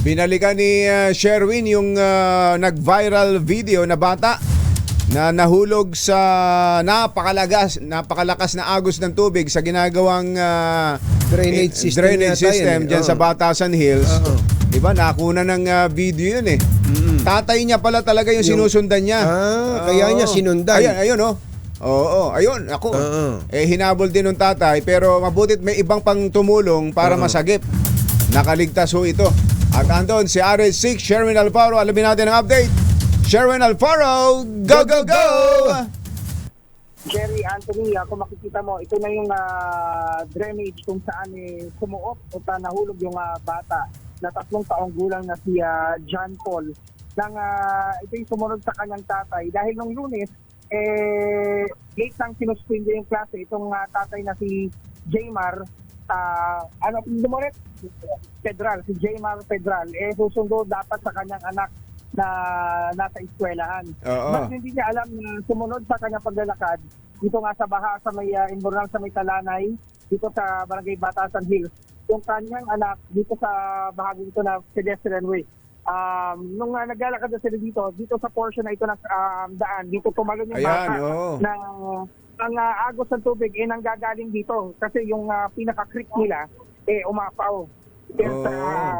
Binalikan ni uh, Sherwin yung uh, nag-viral video na bata na nahulog sa napakalagas, napakalakas na agos ng tubig sa ginagawang uh, Drainage eh, system drainage yun system eh. dyan Oo. sa Batasan Hills. Oo. Di ba? Nakuna ng uh, video yun eh. Mm-mm. Tatay niya pala talaga yung, Yung- sinusundan niya. Ah, kaya niya sinundan. Ayun, ayun oh. Oo, ayun, ako. Oo. Eh hinabol din ng tatay pero mabutit may ibang pang tumulong para Oo. masagip. Nakaligtas ho ito. At andon si RH6 Sherwin Alfaro, alamin natin ang update. Sherwin Alfaro, go go go! Jerry Anthony, ako makikita mo, ito na yung ah, drainage kung saan eh, sumuot o nahulog yung ah, bata na tatlong taong gulang na si ah, John Paul. Nang ah, ito yung sumunod sa kanyang tatay. Dahil nung lunes, eh, late nang sinuspinde yung klase itong ah, tatay na si Jaymar, ah, ano, dumulit? Pedral, si Jaymar Pedral, eh susundo dapat sa kanyang anak na nasa eskwelahan. Oo. Mas hindi niya alam na sumunod sa kanyang paglalakad dito nga sa baha sa may uh, Imbornal sa may Talanay dito sa Barangay Batasan Hills yung kanyang anak dito sa bahagi dito na pedestrian way. Um, nung uh, naglalakad na sila dito, dito sa portion na ito ng um, daan, dito tumalon yung Ayan, bata oo. na ang uh, agos ng tubig ay nanggagaling dito kasi yung uh, pinaka-creek nila eh umapaw. Kaya sa Oo.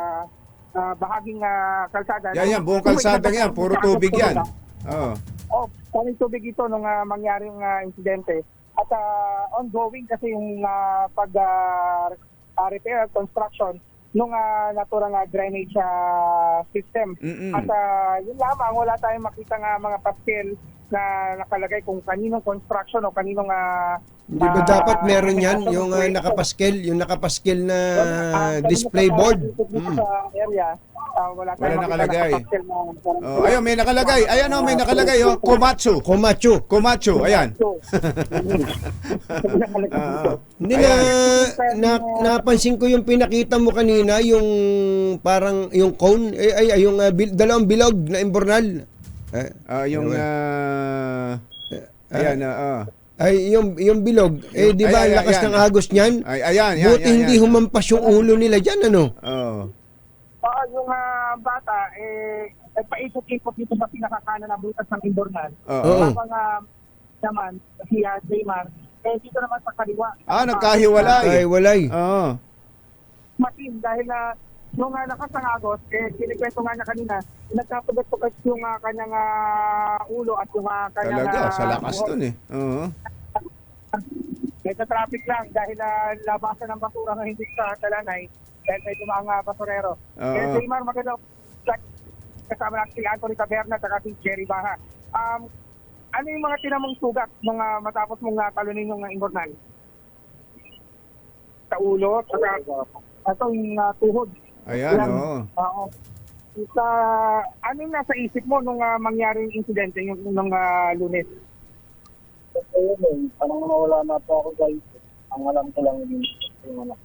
uh, bahaging uh, kalsada. Yan yan, buong kalsada yan, puro tubig yan. Oo. Oh, kaming tubig ito nung uh, mangyaring uh, insidente. At ah, ongoing kasi yung ah, pag ah, ah, repair, construction nung uh, naturang ah, drainage ah, system. Mm-mm. At ah, yun lamang, wala tayong makita nga mga pastel na nakalagay kung kaninong construction o kaninong ah, Di ba ah, dapat meron yan, yung uh, project. nakapaskel, yung nakapaskel na display board? Mm. sa area, ah, wala Wala nakalagay. Oh, ayun, may nakalagay. Ayan oh, may nakalagay oh, Komatsu. Komacho. Komatsu, ayan. Hindi na, na, napansin ko yung pinakita mo kanina, yung parang, yung cone, ay, ay, ay, yung uh, bil, dalawang bilog na imbornal. Eh, ah, yung ah, ayan ah, ah. ay, yung, yung bilog, eh, di ba, Ay, ay, ang lakas ayan. ng agos niyan? Ay, ayan, yan, Buti yan, hindi yan. humampas yung ulo nila dyan, ano? Oh. Oo, yung ah, bata, eh, nagpaikot-ikot dito sa pinakakanan na butas ng Imbornal. Oo. Oo. Habang ah, naman, si uh, Jaymar, eh, dito naman sa kaliwa. Ah, nagkahiwalay. Ay, walay. Oo. Matin, dahil na nung uh, lakas ng agos, eh, kinikwento nga niya kanina, nagkatugat-tugat yung ah, kanyang ah, ulo at yung ah, kanyang... Talaga, ah, sa lakas buhok. dun eh. Oo. May sa traffic lang dahil uh, labasan ng basura na hindi sa talanay dahil may tumang uh, basurero. Oo. Kaya Jaymar, maganda kasama natin si Anthony Taberna at si Jerry Baha. Um, ano yung mga tinamong sugat mga matapos mong uh, talunin yung uh, imbornal? Sa ulo, saka ito yung uh, tuhod. Ayan, Yan. oo. Oo. Sa, ano yung nasa isip mo nung uh, mangyari yung insidente yung nung uh, lunes? Ayun eh, parang nawala na po ako guys. Ang alam ko lang yung yung anak.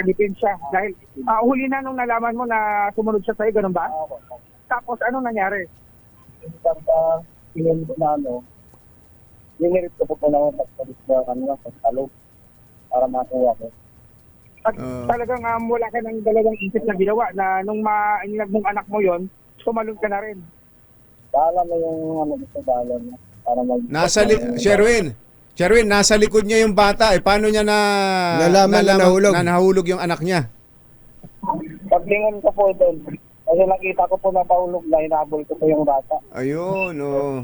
Alipin siya. Dahil ah, huli na nung nalaman mo na sumunod siya sa'yo, ganun ba? Ako, Tapos anong nangyari? pagka sinunod na ano, dinirit ko po po lang ako pagpalit sa kanila sa talog para makuha ko. At Oo. talagang um, wala ka ng dalawang isip na ginawa na nung ma-inlag mong anak mo yon sumalun ka na rin. Bahala mo yung ano gusto bahala niya para mag... Nasa li- Sherwin. Sherwin, nasa likod niya yung bata. Eh, paano niya na... Nalaman na nahulog? Na nahulog yung anak niya. Paglingon ko po doon, kasi nakita ko po na paulog na hinabol ko po yung bata. Ayun, oh.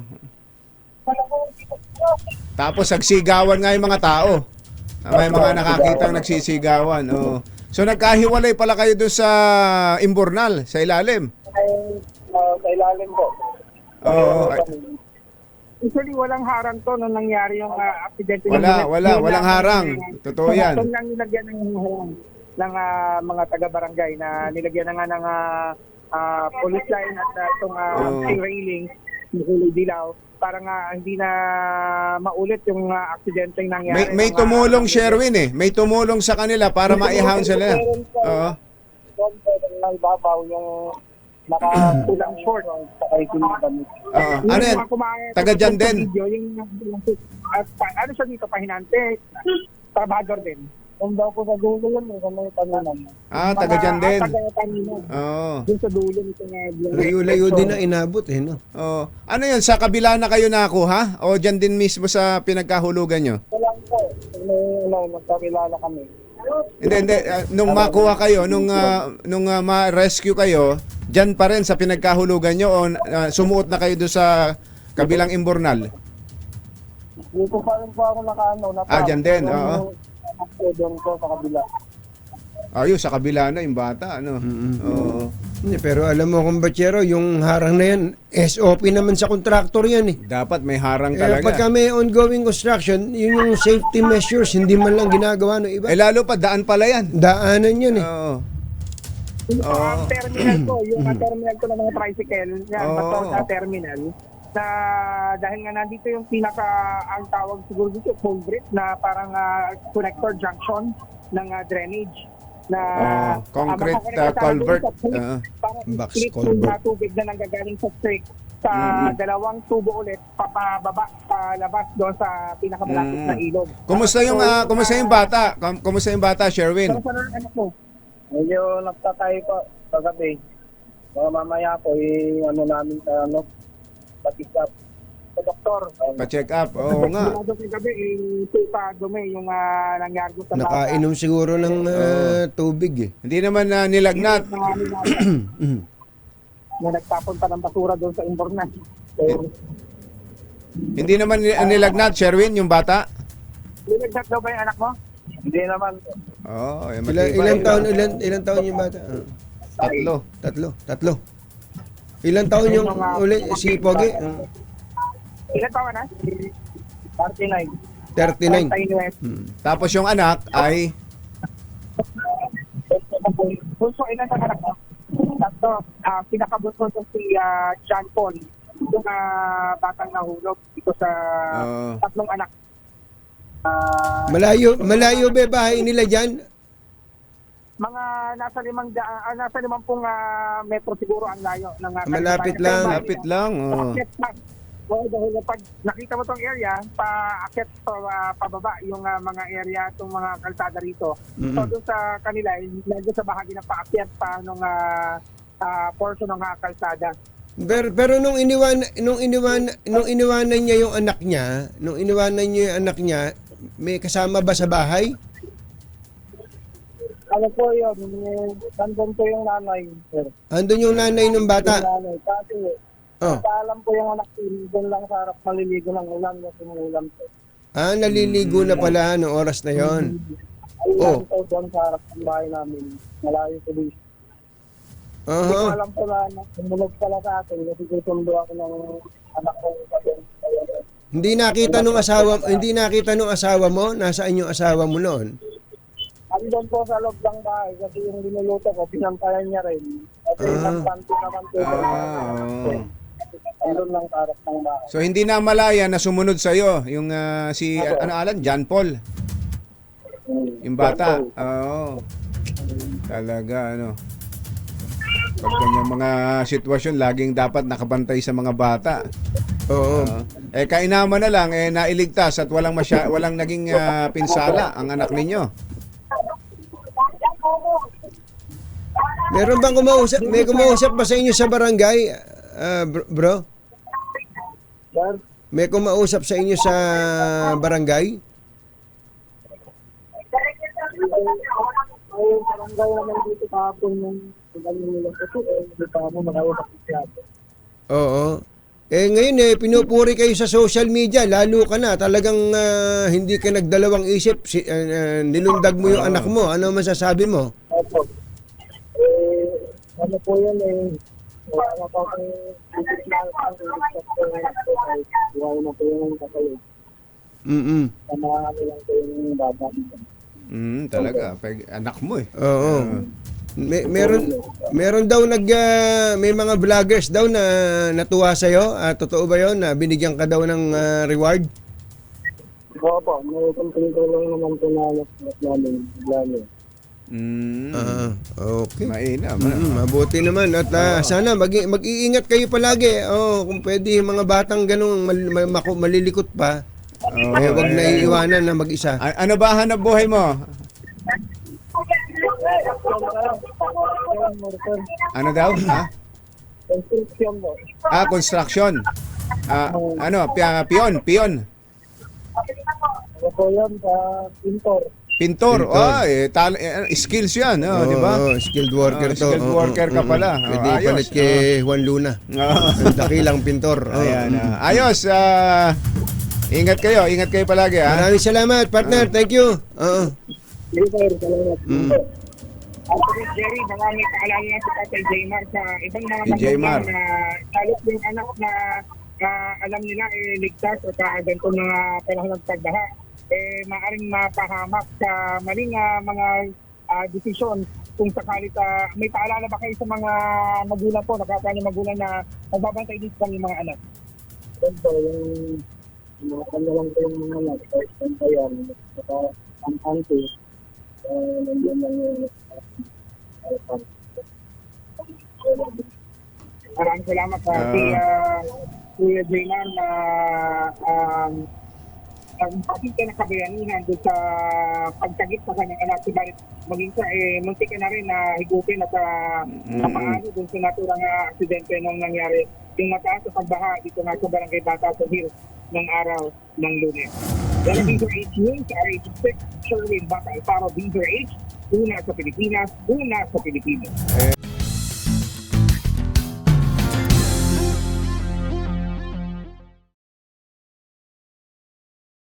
Tapos nagsigawan nga yung mga tao. Ah, May mga nakakitang nagsisigawan. Oh. So nagkahiwalay pala kayo doon sa Imbornal, sa ilalim. Ay, uh, sa ilalim po. Oo. ay- Usually walang harang to nung nangyari yung uh, aksidente. Wala, Yung- wala, walang harang. Totoo yan. Doon lang nilagyan ng ng ah, mga taga-barangay na nilagyan na nga ng ah, ah, police line at uh, itong Oo. railing, kulay dilaw, para nga hindi na maulit yung uh, aksidente yung nangyari. May, may ah, tumulong Sherwin eh. May tumulong sa kanila para ma-hound sila. Oo. Ibabaw yung nakatulang short sa kami. Oo. Ano yan? Taga dyan din? Video, yung, at, ano siya dito, pahinante, trabador din. Kung daw po sa dulo yun, eh, kung may talunan. Ah, taga dyan din. Taga Tanino. Oo. Dun sa dulo nito nga. Layo-layo din na inabot eh, no? Oo. Ano yun, sa kabila na kayo nakuha? O dyan din mismo sa pinagkahulugan nyo? Ito lang po. May, ano, magkakilala kami. Hindi, hindi. Ah, nung makuha kayo, nung, ah, nung ah, ma-rescue kayo, dyan pa rin sa pinagkahulugan nyo o ah, sumuot na kayo doon sa kabilang imbornal? Dito pa rin po ako nakaano. Na Ah, dyan din, oo. Doon ko sa kabila. Ayun, sa kabila na yung bata, ano? Mm-mm. Oo. Hindi, Pero alam mo, kumbachero, yung harang na yan, SOP naman sa kontraktor yan eh. Dapat may harang Eh, talaga. pagka may ongoing construction, yun yung safety measures, hindi man lang ginagawa ng iba. Eh lalo pa, daan pala yan. Daanan yun eh. Oo. Yung ang terminal ko, yung ang terminal ko ng mga tricycle, yan, Oo. sa terminal, na dahil nga nandito yung pinaka, ang tawag siguro dito, culvert, na parang ah, connector junction ng ah, drainage na Oo, concrete, ah, sana culvert. parang Box culvert. na tubig na nanggagaling sa creek sa Mm-mm. dalawang tubo ulit papababa palabas doon sa pinakamalapit Mm. na ilog. Kumusta yung ah, kumusta yung bata? Kum- Kumusta yung bata, Sherwin? Ang anak mo? Medyo nagtatay po sa gabi. Mga mamaya po, eh, ano namin sa ano, pag-isap sa doktor. Um, Pa-check up. Oo nga. Sigurado sa gabi, eh, dumi yung ah, nangyari doon sa bata. Nakainom siguro ng ah, tubig eh. Hindi naman na nilagnat. na, na nagtapon pa ng basura doon sa Imbornan. So, Hindi naman ni- nilagnat, Sherwin, yung bata. linagdat daw ba yung anak mo? Hindi naman. Oo, eh, Ilan, ilang taon, ilan, ilang taon yung bata? Ah, Tatlo. tatlo, tatlo. Ilang taon yung uli si Pogi? Ah, Ilan taon na? 39. 39. West. Hmm. Tapos yung anak ay Bunso, ilan sa anak mo? Tatlo. Ah, pinakabunso ko si ah, John Paul. Yung ah, batang nahulog dito sa Oo. tatlong anak. Ah, Malayo, malayo ba bahay nila dyan? Mga nasa limang da, ah, nasa limang pong ah, metro siguro ang layo ng ah, Malapit lang. bahay lapit niya. lang. Oo. Lang. Oo, dahil pag nakita mo tong area, paakyat pa, ah, pababa yung ah, mga area, itong mga kalsada rito. So Mm-mm. doon sa kanila, medyo sa bahagi ng paakyat pa nung ah, ah, portion ng ah, kalsada. Pero, pero nung iniwan nung iniwan nung iniwanan niya yung anak niya, nung iniwanan niya yung anak niya, may kasama ba sa bahay? Ano po yun? eh, Nandun po yung nanay. Sir. Andun yung nanay ng Yung bata. nanay. Kasi, Oh. paalam po yung anak ko, doon lang sa harap maliligo ng ulan na sumulam po. Ah, naliligo na pala noong oras na yon. Ayun Oh. lang po doon sa harap ng bahay namin. Malayo po dito. Hindi ko Aha. alam po na sumulog pala sa akin kasi susundo ako ng anak ko. Hindi nakita nung asawa, hindi nakita nung asawa mo, nasaan yung asawa mo noon? Andun po sa loob ng bahay kasi yung binuluto ko, pinantayan niya rin. Kasi Ah. isang panty naman po. Ah, oo. Andun lang harap ng bahay. So hindi na malaya na sumunod sa iyo yung ah, si ano Alan, John Paul, yung bata. Oo. Talaga ano. Pag ganyang mga sitwasyon, laging dapat nakabantay sa mga bata. Oo. Oo. eh kainaman na lang eh nailigtas at walang masya, walang naging ah, pinsala ang anak ninyo. Meron bang kumausap? May kumausap ba sa inyo sa barangay, br- bro? Sir, May kumausap sa inyo sa barangay? ay barangay naman dito kahapon yung pinagin nila kasi eh, hindi pa mo makausap siya. Oo. Eh ngayon eh pinupuri kayo sa social media, lalo ka na talagang ah, hindi ka nagdalawang isip, si, ah, ah, nilundag mo yung anak mo. Ano masasabi mo? Eh, ano po yun eh, wala na po akong isip na ang eh, wala na po yung kakay. Mm. Sama ano lang po yung bata. Mm, talaga, pag anak mo eh. Oo. May, meron meron daw nag ah, may mga vloggers daw na natuwa sa iyo. totoo ba 'yon na binigyan ka daw ng ah, reward? Opo, may kunting tulong naman po na namin. Mm, Ah, okay. mainam. Mm, mabuti naman at ah, sana mag mag-iingat kayo palagi. Oh, kung pwede yung mga batang ganung mal, mal- maku- malilikot pa, Oo, eh wag na iiwanan na mag-isa. A- ano ba hanap buhay mo? Ano daw? Ha? Construction mo. Ah, construction. Ah, ano, pi- pion, pion. Ano po yan sa pintor. Pintor. Pintor. Ah, eh, tal- eh, skills 'yan, oh, di ba? Oo, skilled worker Ah, to. skilled Oo, worker ka oo, pala. oo. Oh, Pwede ayos. ipalit kay Juan Luna. Ah. Ang dakilang pintor. Oo. Ayan. ah. Ayos. ah, ingat kayo, ingat kayo palagi ha. Maraming salamat, partner. Thank you. Oo. Sige sir, salamat. Mm. Actually, Jerry, may paalala lang si Tatay Jaymar sa ibang mga Si Jaymar. magulang na halos yung anak na na alam nila eh, ligtas o sa ganito mga panahon ng pagbaha, eh maaaring mapahamak sa maling ah, mga ah, desisyon kung sakali ta, may paalala ba kayo sa mga magulang po, nakakanya magulang na magbabantay dito sa mga anak? Po, yung mga kanya lang po yung mga anak. Kahit saan pa yan. Saka ang auntie. Uh, nandiyan lang yung uh, Maraming salamat sa Ah. si uh, Kuya Jaymar na um, ang pati ka na kabayanihan doon sa pagtagit sa kanyang anak. Subalit maging sa eh, muntik ka na rin na higupin at uh, napaano doon sa naturang uh, aksidente nung nangyari. Yung mataas sa pagbaha dito nga sa Barangay Bata sa Hills ng araw ng lunes. Yan ang Beaver H News, RH6, Sherwin Bata Iparo, Beaver H, una sa Pilipinas, una sa Pilipinas. Eh,